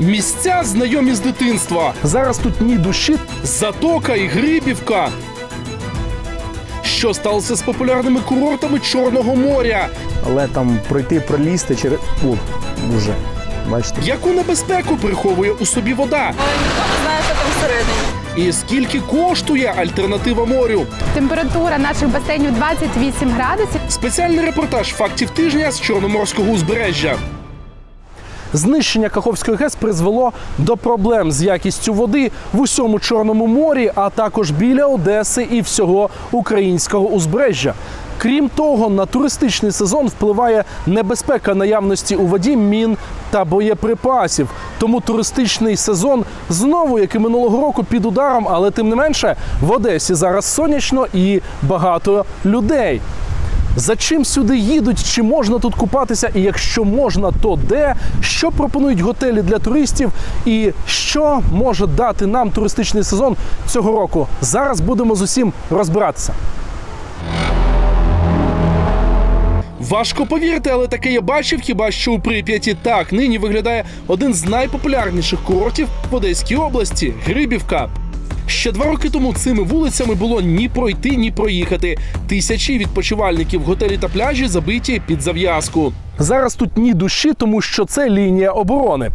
Місця знайомі з дитинства. Зараз тут ні душі, затока і Грибівка. Що сталося з популярними курортами Чорного моря? Але там пройти, пролізти через. О, вже. Бачите? Яку небезпеку приховує у собі вода? Там всередині. І скільки коштує альтернатива морю? Температура наших басейнів 28 градусів. Спеціальний репортаж фактів тижня з Чорноморського узбережжя. Знищення Каховської ГЕС призвело до проблем з якістю води в усьому Чорному морі, а також біля Одеси і всього українського узбережжя. Крім того, на туристичний сезон впливає небезпека наявності у воді мін та боєприпасів. Тому туристичний сезон знову, як і минулого року, під ударом, але тим не менше в Одесі зараз сонячно і багато людей. За чим сюди їдуть? Чи можна тут купатися? І якщо можна, то де? Що пропонують готелі для туристів? І що може дати нам туристичний сезон цього року? Зараз будемо з усім розбиратися. Важко повірити, але таке я бачив хіба що у Прип'яті. Так, нині виглядає один з найпопулярніших курортів в Одеській області Грибівка. Ще два роки тому цими вулицями було ні пройти, ні проїхати. Тисячі відпочивальників, готелі та пляжі забиті під зав'язку. Зараз тут ні душі, тому що це лінія оборони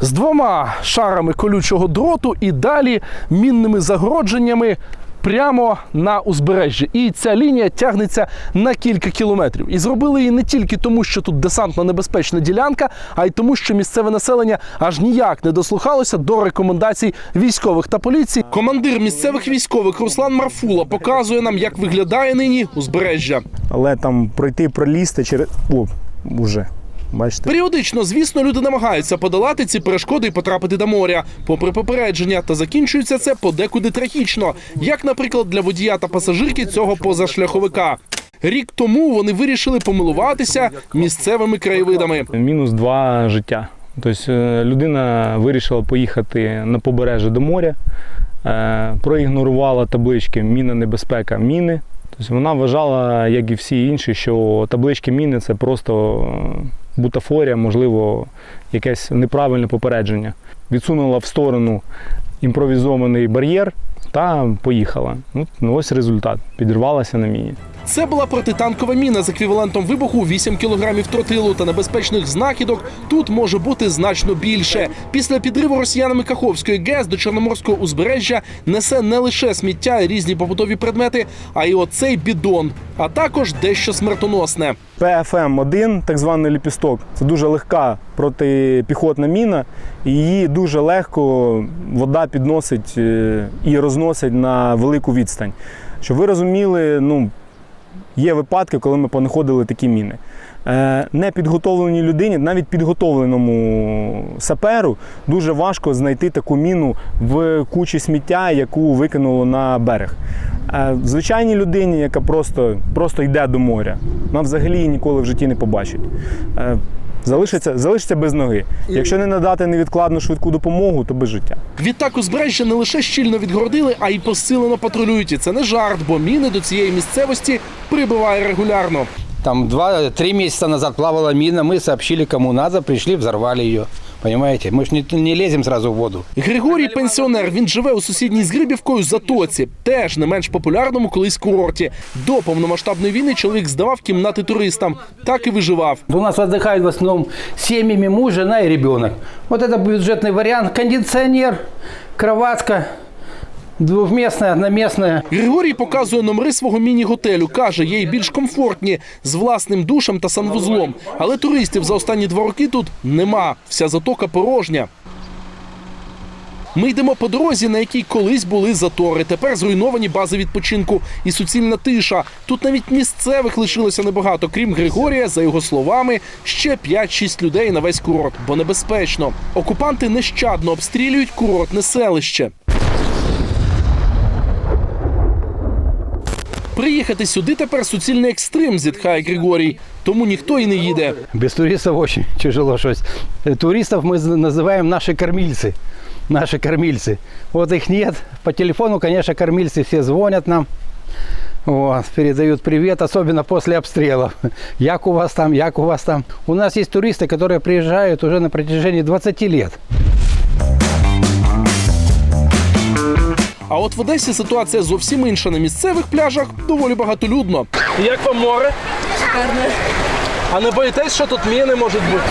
з двома шарами колючого дроту і далі мінними загородженнями. Прямо на узбережжі, і ця лінія тягнеться на кілька кілометрів. І зробили її не тільки тому, що тут десантно небезпечна ділянка, а й тому, що місцеве населення аж ніяк не дослухалося до рекомендацій військових та поліції. Командир місцевих військових Руслан Марфула показує нам, як виглядає нині узбережжя. Але там пройти, пролізти через. О, вже. Бачите? Періодично, звісно, люди намагаються подолати ці перешкоди і потрапити до моря, попри попередження, та закінчується це подекуди трагічно, як, наприклад, для водія та пасажирки цього позашляховика. Рік тому вони вирішили помилуватися місцевими краєвидами. Мінус два життя. Тобто е, людина вирішила поїхати на побережжя до моря, е, проігнорувала таблички Міна небезпека міни. Тобто вона вважала, як і всі інші, що таблички міни це просто е, бутафорія, можливо, якесь неправильне попередження. Відсунула в сторону імпровізований бар'єр та поїхала. Ну, ну, ось результат. Підірвалася на міні. Це була протитанкова міна з еквівалентом вибуху 8 кілограмів тротилу та небезпечних знахідок. Тут може бути значно більше. Після підриву росіянами Каховської ГЕС до Чорноморського узбережжя несе не лише сміття і різні побутові предмети, а й оцей бідон, а також дещо смертоносне. ПФМ-1, так званий ліпісток, це дуже легка протипіхотна міна, і її дуже легко вода підносить е, і розносить на велику відстань. Щоб ви розуміли, ну, є випадки, коли ми понаходили такі міни. Е, Непідготовленій людині, навіть підготовленому саперу, дуже важко знайти таку міну в кучі сміття, яку викинуло на берег. Е, Звичайній людині, яка просто, просто йде до моря, вона взагалі її ніколи в житті не побачить. Залишиться, залишиться без ноги. Якщо не надати невідкладну швидку допомогу, то без життя. Відтак узбережжя не лише щільно відгородили, а й посилено патрулюють. І це не жарт, бо міни до цієї місцевості прибуває регулярно. Там два-три місяці назад плавала міна. Ми сообщили кому надо, прийшли, взорвали ее. Понимаете? Мы же не, не лезем сразу в воду. Григорій пенсіонер. Він живе у сусідній з Грибівкою затоці, теж не менш популярному колись курорті. До повномасштабної війни чоловік здавав кімнати туристам, так і виживав. У нас отдыхают в основном семьями муж, жена и ребенок. Вот это бюджетный вариант. Кондиционер, кроватка, двухместная, одноместная. Григорій показує номери свого міні-готелю. каже, є й більш комфортні з власним душем та санвузлом. Але туристів за останні два роки тут нема. Вся затока порожня. Ми йдемо по дорозі, на якій колись були затори. Тепер зруйновані бази відпочинку і суцільна тиша. Тут навіть місцевих лишилося небагато. Крім Григорія, за його словами, ще 5-6 людей на весь курорт, бо небезпечно. Окупанти нещадно обстрілюють курортне селище. Приїхати сюди тепер суцільний екстрим, зітхає Григорій. Тому ніхто і не їде. Без туристов очень тяжело что-то. Э, Туристов мы з- называем наши кормильцы. Наши кормильцы. Вот их нет. По телефону, конечно, кормильцы все звонят нам. Вот, передают привет, особенно после обстрелов. Як у вас там, як у вас там. У нас есть туристы, которые приезжают уже на протяжении 20 лет. А от в Одесі ситуація зовсім інша. На місцевих пляжах доволі багатолюдно. Як вам море? А не боїтесь, що тут міни можуть бути?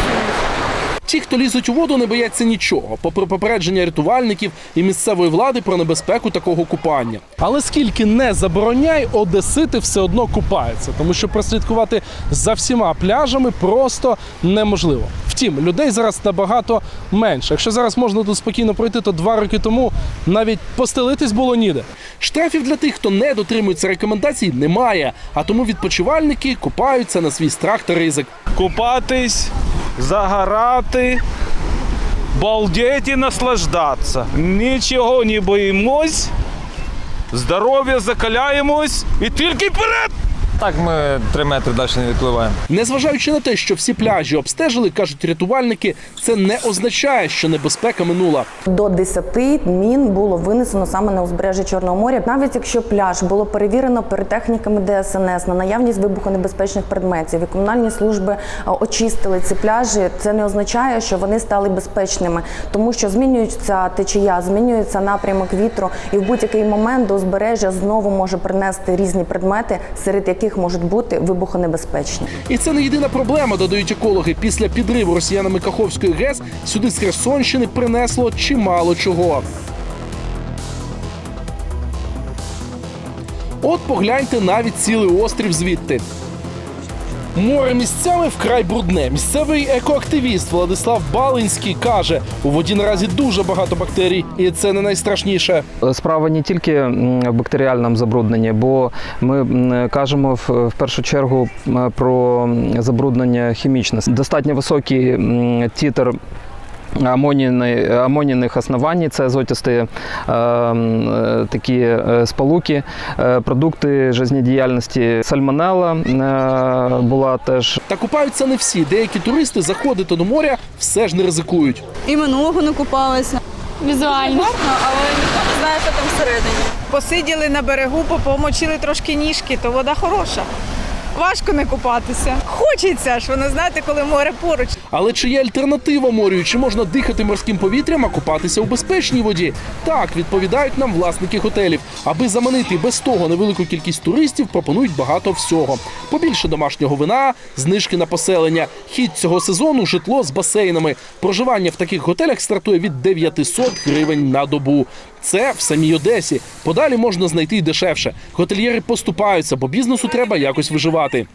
Ті, хто лізуть у воду, не бояться нічого, попри попередження рятувальників і місцевої влади про небезпеку такого купання. Але скільки не забороняй, одесити все одно купаються, тому що прослідкувати за всіма пляжами просто неможливо. Втім, людей зараз набагато менше. Якщо зараз можна тут спокійно пройти, то два роки тому навіть постелитись було ніде. Штрафів для тих, хто не дотримується рекомендацій, немає, а тому відпочивальники купаються на свій страх та ризик. купатись, загорати, балдеть і наслаждатися. Нічого не боїмось, здоров'я закаляємось і тільки вперед! Так, ми три метри далі не відпливаємо. Незважаючи на те, що всі пляжі обстежили, кажуть рятувальники, це не означає, що небезпека минула. До 10 мін було винесено саме на узбережжя Чорного моря. Навіть якщо пляж було перевірено піротехніками ДСНС на наявність вибухонебезпечних предметів, і комунальні служби очистили ці пляжі, це не означає, що вони стали безпечними, тому що змінюється течія, змінюється напрямок вітру, і в будь-який момент до узбережжя знову може принести різні предмети, серед яких можуть бути вибухонебезпечні. І це не єдина проблема, додають екологи. Після підриву росіянами Каховської ГЕС сюди з Херсонщини принесло чимало чого. От погляньте навіть цілий острів звідти. Море місцями вкрай брудне. Місцевий екоактивіст Владислав Балинський каже: у воді наразі дуже багато бактерій, і це не найстрашніше. Справа не тільки в бактеріальному забрудненні, бо ми кажемо в, першу чергу про забруднення хімічне. Достатньо високий м, титр. Амонійний, основань це азотісті е, е, такі е, сполуки, продукти жизнедіяльності. Сальмонелла була теж Та купаються не всі. Деякі туристи заходити до моря все ж не ризикують. І минулого не купалися. Візуально. Гарно, але ніхто не знає, що там всередині. Посиділи на берегу, помочили трошки ніжки, то вода хороша. Важко не купатися. Хочеться ж, ви знаєте, коли море поруч. Але чи є альтернатива морю? Чи можна дихати морським повітрям, а купатися у безпечній воді? Так відповідають нам власники готелів. Аби заманити без того невелику кількість туристів, пропонують багато всього. Побільше домашнього вина, знижки на поселення. Хід цього сезону житло з басейнами. Проживання в таких готелях стартує від 900 гривень на добу. Це в самій Одесі. Подалі можна знайти й дешевше. Готельєри поступаються, бо бізнесу треба якось виживати.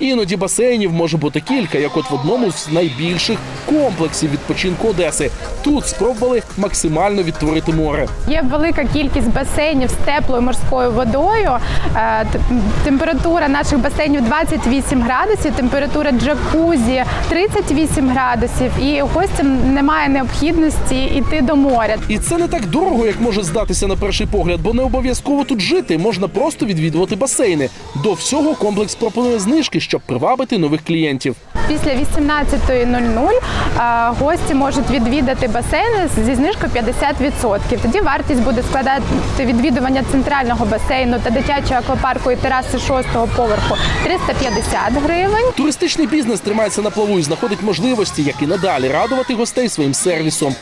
Іноді басейнів може бути кілька, як от в одному з найбільших комплексів відпочинку Одеси. Тут спробували максимально відтворити море. Є велика кількість басейнів з теплою морською водою. Е, Температура наших басейнів 28 градусів, температура джакузі 38 градусів, і гостям немає необхідності йти до моря. І це не так дорого, як може здатися на перший погляд, бо не обов'язково тут жити. Можна просто відвідувати басейни. До всього комплекс пропонує знижки, щоб привабити нових клієнтів. Після 18.00 е, гості можуть відвідати басейни зі знижкою 50%. Тоді вартість буде складати відвідування центрального басейну та дитячого аквапарку і тераси шостого поверху 350 гривень. Туристичний бізнес тримається на плаву і знаходить можливості, як і надалі радувати гостей своїм сервісом.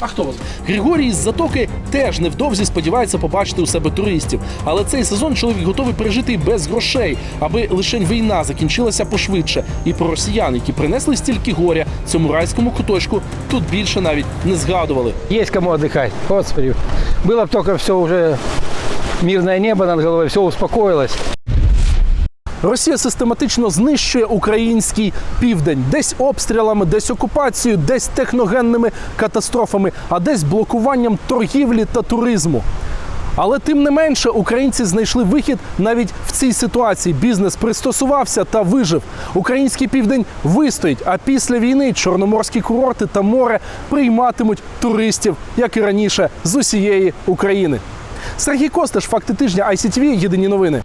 А хто вас? Григорій із затоки теж невдовзі сподівається побачити у себе туристів. Але цей сезон чоловік готовий пережити і без грошей, аби лише війна закінчилася пошвидше. І про росіян, які принесли стільки горя цьому райському куточку, тут більше навіть не згадували. Есть кому отдыхать. Господи. Было бы только все уже мирное небо над головой, все успокоилось. Росія систематично знищує український південь, десь обстрілами, десь окупацією, десь техногенними катастрофами, а десь блокуванням торгівлі та туризму. Але тим не менше українці знайшли вихід навіть в цій ситуації. Бізнес пристосувався та вижив. Український південь вистоїть. А після війни чорноморські курорти та море прийматимуть туристів, як і раніше, з усієї України. Сергій Костеш, факти тижня ICTV, Єдині новини.